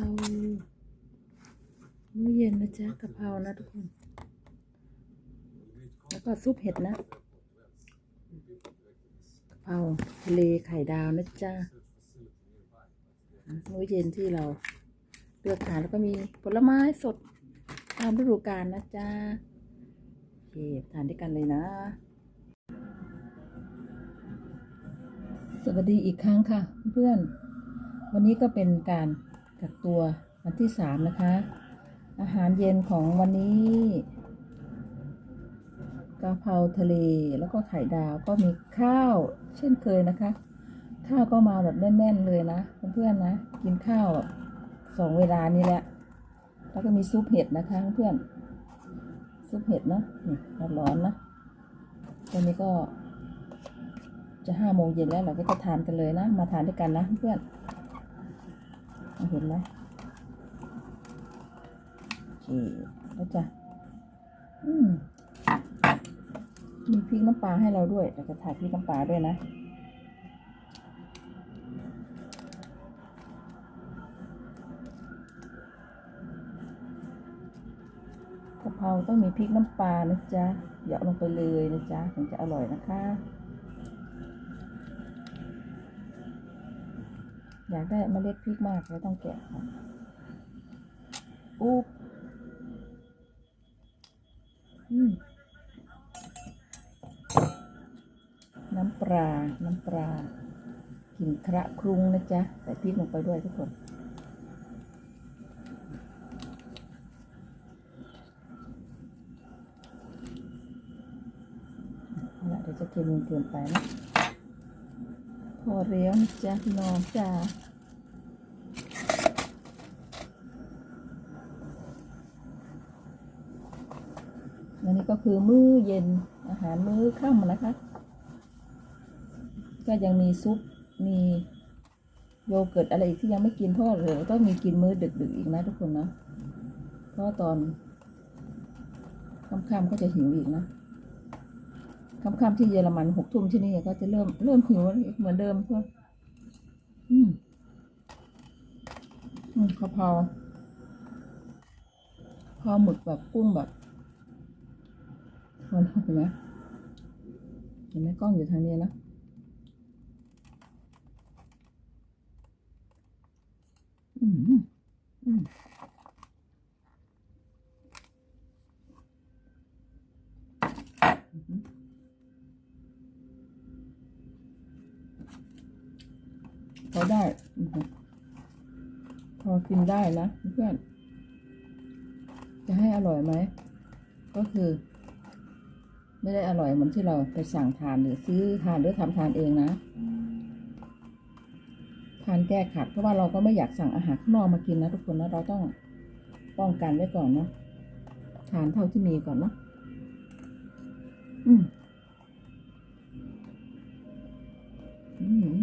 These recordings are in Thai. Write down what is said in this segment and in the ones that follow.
รามื้อเย็นนะจ๊ะกะเพรานะทุกคน แล้วก็ซุปเห็ดนะกะเพราทะเลไข่ดาวนะจ๊ะมื้อเย็นที่เราเลือกทานแล้วก็มีผลไม้สดตามฤดูกาลนะจ๊ะโอเคทานด้วยกันเลยนะสวัสดีอีกครั้งค่ะเพื่อน วันนี้ก็เป็นการ กักตัววันที่สามนะคะ อาหารเย็นของวันนี้กะเพราทะเลแล้วก็ไข่ดาวก็มีข้าว เช่นเคยนะคะ ข้าวก็มาแบบแน่นๆเลยนะเพื่อนๆนะ กินข้าวสองเวลานี้แหละ แล้วก็มีซุปเห็ดนะคะเพื่อนซุปเห็ดนะนี่ร้อนๆนะตอนนี้ก็จะห้าโมงเย็นแล้วเราก็จะทานกันเลยนะ มาทานด้วยกันนะเพื่อน เห็นไหมโอเคแล้วจ้ะอืมมีพริกน้ำปลาให้เราด้วยเราจะถ่ายพริกน้ำปลาด้วยนะกะเพราต้องมีพริกน้ำปลานะจ๊ะเหยาะลงไปเลยนะจ๊ะถึงจะอร่อยนะคะ อยากได้เมล็ดพริกมากแล้วต้องแกะอุ๊บน้ำปลา น้ำปลากลิ่นคระครุงนะจ๊ะ ใส่พริกลงไปด้วยทุกคนเอาละเดี๋ยวจะเค็มเกินไปนะพอเรียวนะจ้ะน้องจ้า และนี่ก็คือมื้อเย็นอาหารมื้อค่ำนะคะ ก็ยังมีซุปมีโยเกิร์ตอะไรอีกที่ยังไม่กินเพราะเดี๋ยวต้องมีกินมื้อดึกๆอีกนะทุกคนนะเพราะตอนค่ำๆก็จะหิวอีกนะค่ำๆที่เยอรมันหกทุ่มที่นี่ก็จะเริ่มเริ่มหิวเหมือนเดิมเพื่อนอืมอืมกะเพราพอหมึกแบบกุ้งแบบ เห็นไหมเห็นไหมกล้องอยู่ทางนี้นะอืมอืมพอได้อือหือพอกินได้นะเพื่อน จะให้อร่อยไหม ก็คือ ไม่ได้อร่อยเหมือนที่เราไปสั่งทานหรือซื้อทานหรือทำทานเองนะ ทานแก้ขัดเพราะว่าเราก็ไม่อยากสั่งอาหารข้างนอกมากินนะทุกคนนะเราต้องป้องกันไว้ก่อนนะทานเท่าที่มีก่อนนะอืมอืม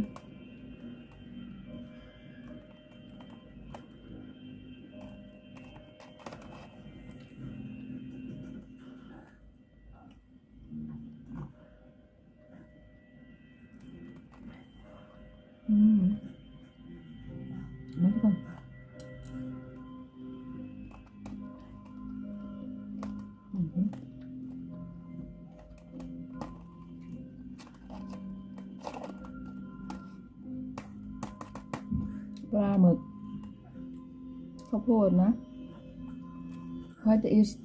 ปลาหมึกข้าวโพดนะ Heute ist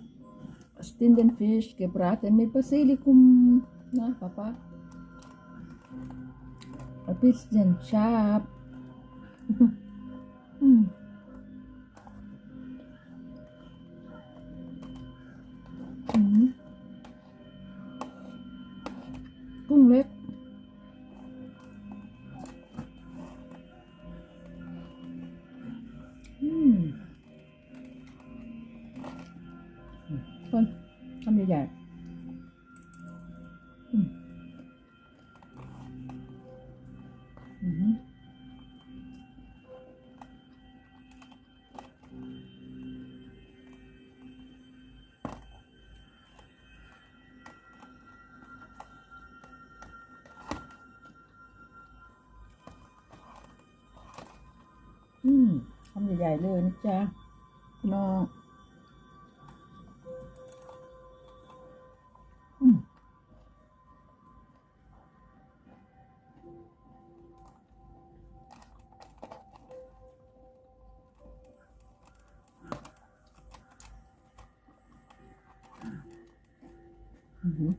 Stindenfisch gebraten mit Basilikum. Na, Papa? Ein bisschen scharf. อืมอืม หญ่เลยนะจ๊ะน้องอืมอื้อหือ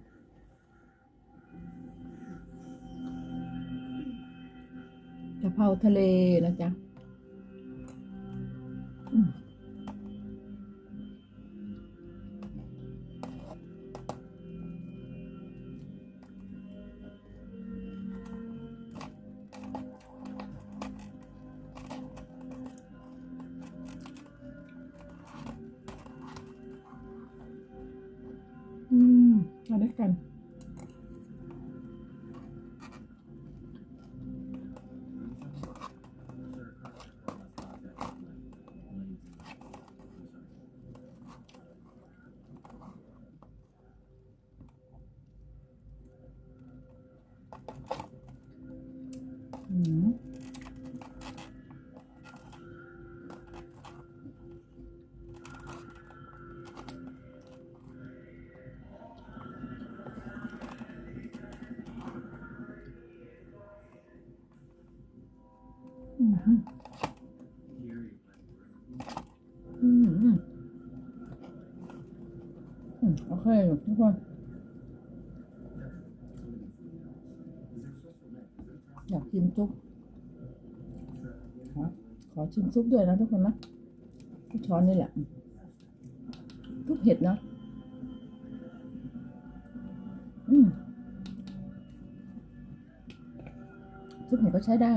กะเพราทะเลนะจ๊ะ มาด้วยกัน อืมโอเคทุกคนอยากกินซุปขอขอชิมซุปด้วยนะทุกคนนะทุกช้อนนี่แหละซุปเห็ดนะ อืมซุปเห็ดก็ใช้ได้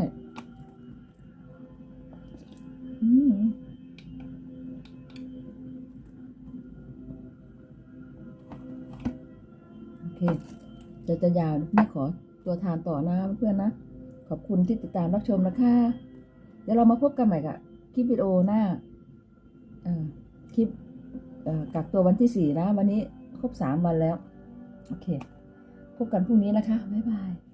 เคจะจะยาวไม่ขอตัวทานต่อนะเพื่อนๆนะ ขอบคุณที่ติดตามรับชมนะคะ เดี๋ยวเรามาพบกันใหม่กับคลิปวิดีโอหน้าคลิปกักตัววันที่สี่นะ วันนี้ครบสามวันแล้ว โอเค พบกันพรุ่งนี้นะคะ บ๊ายบาย